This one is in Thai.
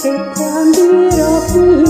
แต่ความดีเราพี่